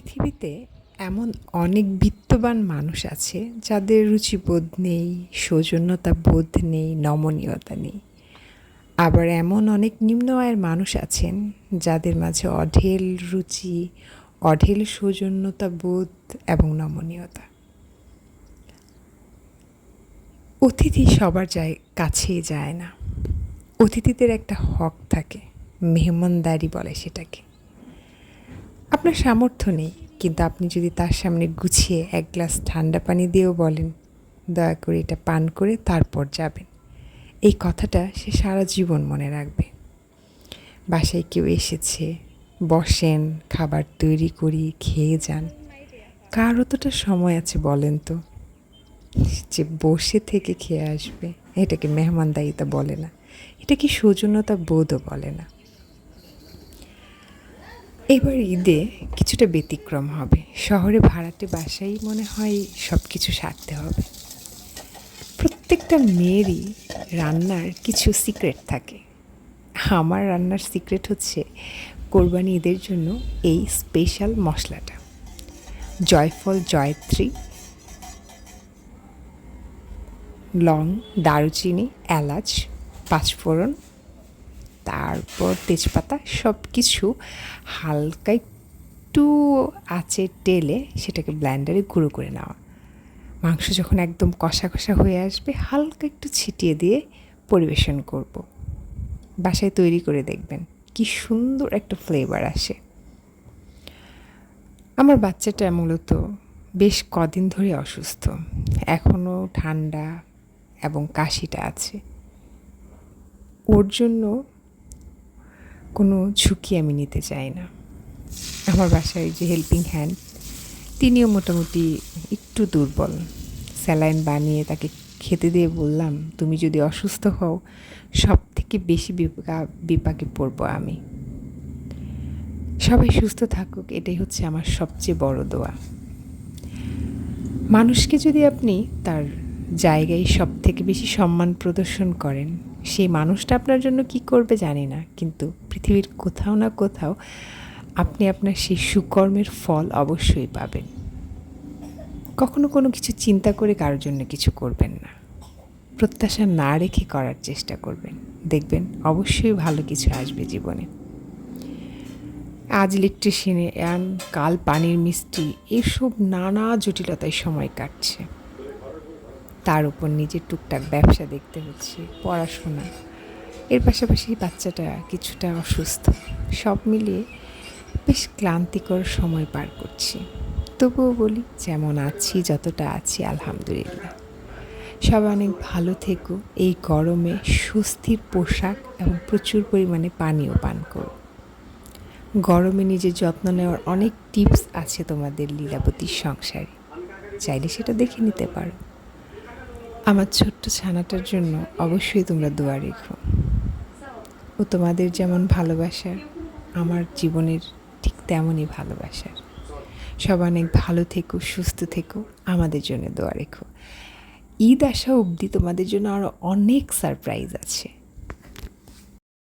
পৃথিবীতে এমন অনেক বিত্তবান মানুষ আছে যাদের রুচিবোধ নেই, সৌজন্যতা বোধ নেই, নমনীয়তা নেই। আবার এমন অনেক নিম্ন আয়ের মানুষ আছেন যাদের মাঝে অঢেল রুচি, অঢেল সৌজন্যতা বোধ এবং নমনীয়তা। অতিথি সবার যায় কাছেই যায় না। অতিথিদের একটা হক থাকে, মেহমানদারি বলে সেটাকে। আপনার সামর্থ্য নেই, কিন্তু আপনি যদি তার সামনে গুছিয়ে এক গ্লাস ঠান্ডা পানি দিয়েও বলেন, দয়া করে এটা পান করে তারপর যাবেন। এই কথাটা সে সারা জীবন মনে রাখবে। বাসায় কেউ এসেছে, বসেন, খাবার তৈরি করি, খেয়ে যান। কার অতটা সময় আছে বলেন তো? যে বসে থেকে খেয়ে আসবে, এটাকে মেহমানদারিতা বলে না। এটা কি সৌজন্যতা বোধও বলে না। এবার ঈদে কিছুটা ব্যতিক্রম হবে। শহরে ভাড়াটে বাসাই মনে হয় সব কিছু সারতে হবে। প্রত্যেকটা মেয়েরই রান্নার কিছু সিক্রেট থাকে। আমার রান্নার সিক্রেট হচ্ছে কোরবানি ঈদের জন্য এই স্পেশাল মশলাটা। জয়ফল, জয়ত্রী, লং, দারুচিনি, এলাচ, পাঁচফোড়ন তারপর তেজপাতা সব কিছু হালকা একটু আঁচে টেলে সেটাকে ব্ল্যান্ডারে গুঁড়ো করে নেওয়া। মাংস যখন একদম কষা কষা হয়ে আসবে, হালকা একটু ছিটিয়ে দিয়ে পরিবেশন করব। বাসায় তৈরি করে দেখবেন, কি সুন্দর একটা ফ্লেভার আসে। আমার বাচ্চাটা মূলত বেশ কদিন ধরে অসুস্থ এখনও ঠান্ডা এবং কাশিটা আছে। ওর জন্য কোনো ঝুঁকি আমি নিতে চাই না। আমার বাসায় যে হেল্পিং হ্যান্ড তিনিও মোটামুটি একটু দুর্বল। স্যালাইন বানিয়ে তাকে খেতে দিয়ে বললাম, তুমি যদি অসুস্থ হও সব থেকে বেশি বিপা বিপাকে পড়ব আমি। সবাই সুস্থ থাকুক, এটাই হচ্ছে আমার সবচেয়ে বড় দোয়া। মানুষকে যদি আপনি তার জায়গায় সব থেকে বেশি সম্মান প্রদর্শন করেন, সেই মানুষটা আপনার জন্য কি করবে জানি না, কিন্তু পৃথিবীর কোথাও না কোথাও আপনি আপনার সেই সুকর্মের ফল অবশ্যই পাবেন। কখনো কোনো কিছু চিন্তা করে কারোর জন্য কিছু করবেন না। প্রত্যাশা না রেখে করার চেষ্টা করবেন। দেখবেন অবশ্যই ভালো কিছু আসবে জীবনে। আজ ইলেকট্রিশিয়ানে অ্যান কাল পানির মিস্ত্রি, এসব নানা জটিলতায় সময় কাটছে। তার উপর নিজের টুকটাক ব্যবসা দেখতে হচ্ছে, পড়াশোনা এর পাশাপাশি বাচ্চাটা কিছুটা অসুস্থ। সব মিলিয়ে বেশ ক্লান্তিকর সময় পার করছি। তবুও বলি, যেমন আছি, যতটা আছি, আলহামদুলিল্লাহ। সবাই অনেক ভালো থেকো। এই গরমে স্বস্তির পোশাক এবং প্রচুর পরিমাণে পানীয় পান করো। গরমে নিজের যত্ন নেওয়ার অনেক টিপস আছে তোমাদের লীলাবতীর সংসারে। চাইলে সেটা দেখে নিতে পারো। আমার ছোট্ট ছানাটার জন্য অবশ্যই তোমরা দোয়া রেখো। ও তোমাদের যেমন ভালোবাসার, আমার জীবনের ঠিক তেমনই ভালোবাসার। সব অনেক ভালো থেকো, সুস্থ থেকো, আমাদের জন্য দোয়া রেখো। ঈদ আসা অবধি তোমাদের জন্য আরও অনেক সারপ্রাইজ আছে।